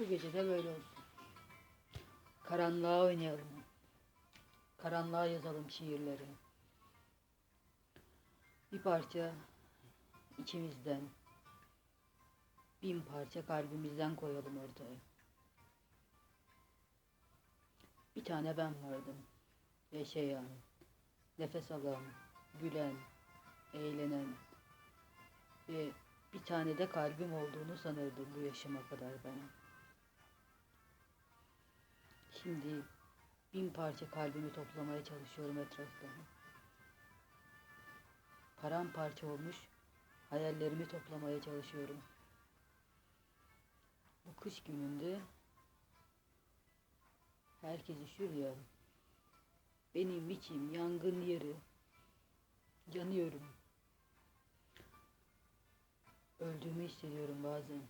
Bu gece de böyle olsun. Karanlığa oynayalım. Karanlığa yazalım şiirleri. Bir parça içimizden, bin parça kalbimizden koyalım ortaya. Bir tane ben vardım. Yaşayan, nefes alan, gülen, eğlenen ve bir tane de kalbim olduğunu sanırdım bu yaşıma kadar ben. Şimdi bin parça kalbimi toplamaya çalışıyorum etrafta. Paramparça olmuş hayallerimi toplamaya çalışıyorum. Bu kış gününde herkes üşür ya. Benim içim yangın yeri. Yanıyorum. Öldüğümü hissediyorum bazen.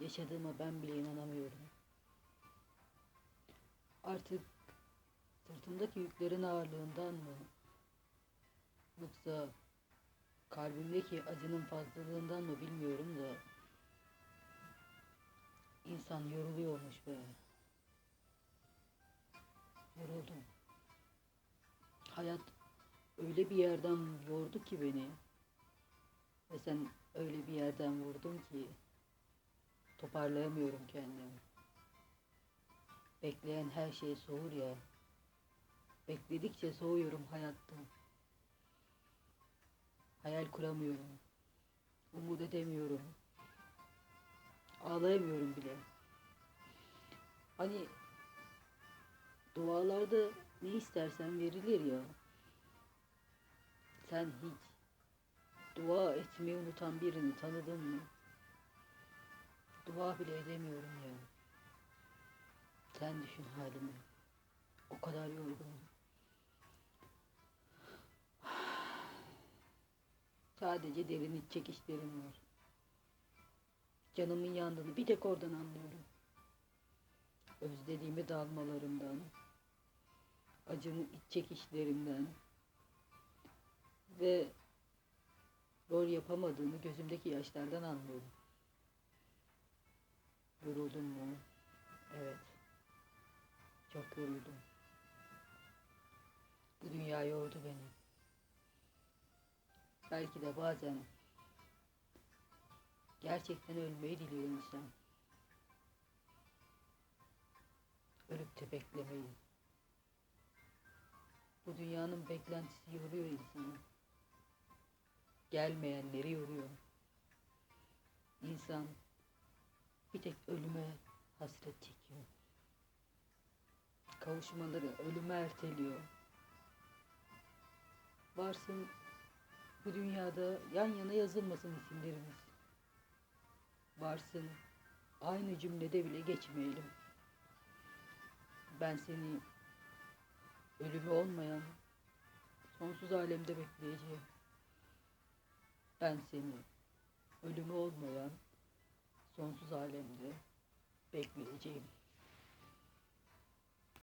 Yaşadığıma ben bile inanamıyorum. Artık sırtımdaki yüklerin ağırlığından mı? Yoksa kalbimdeki acının fazlalığından mı bilmiyorum da insan yoruluyormuş be. Yoruldum. Hayat öyle bir yerden yordu ki beni. Ve sen öyle bir yerden vurdun ki toparlayamıyorum kendimi. Bekleyen her şey soğur ya. Bekledikçe soğuyorum hayattan. Hayal kuramıyorum. Umut edemiyorum. Ağlayamıyorum bile. Hani dualarda ne istersen verilir ya. Sen hiç dua etmeyi unutan birini tanıdın mı? Dua bile edemiyorum ya. Sen düşün halimi. O kadar yorgunum. Sadece derin iç çekişlerim var. Canımın yandığını bir tek oradan anlıyorum. Özlediğimi dalmalarımdan, acımın iç çekişlerimden ve rol yapamadığımı gözümdeki yaşlardan anlıyorum. Yoruldum mu? Evet. Çok yoruldum. Bu dünya yordu beni. Belki de bazen gerçekten ölmeyi diliyor insan. Ölüp de beklemeyi. Bu dünyanın beklentisi yoruyor insanı. Gelmeyenleri yoruyor. İnsan bir tek ölüme hasret çekiyor. Kavuşmaları ölüme erteliyor. Varsın bu dünyada yan yana yazılmasın isimlerimiz. Varsın aynı cümlede bile geçmeyelim. Ben seni ölümü olmayan sonsuz alemde bekleyeceğim. Ben seni ölümü olmayan sonsuz alemde bekleyeceğim.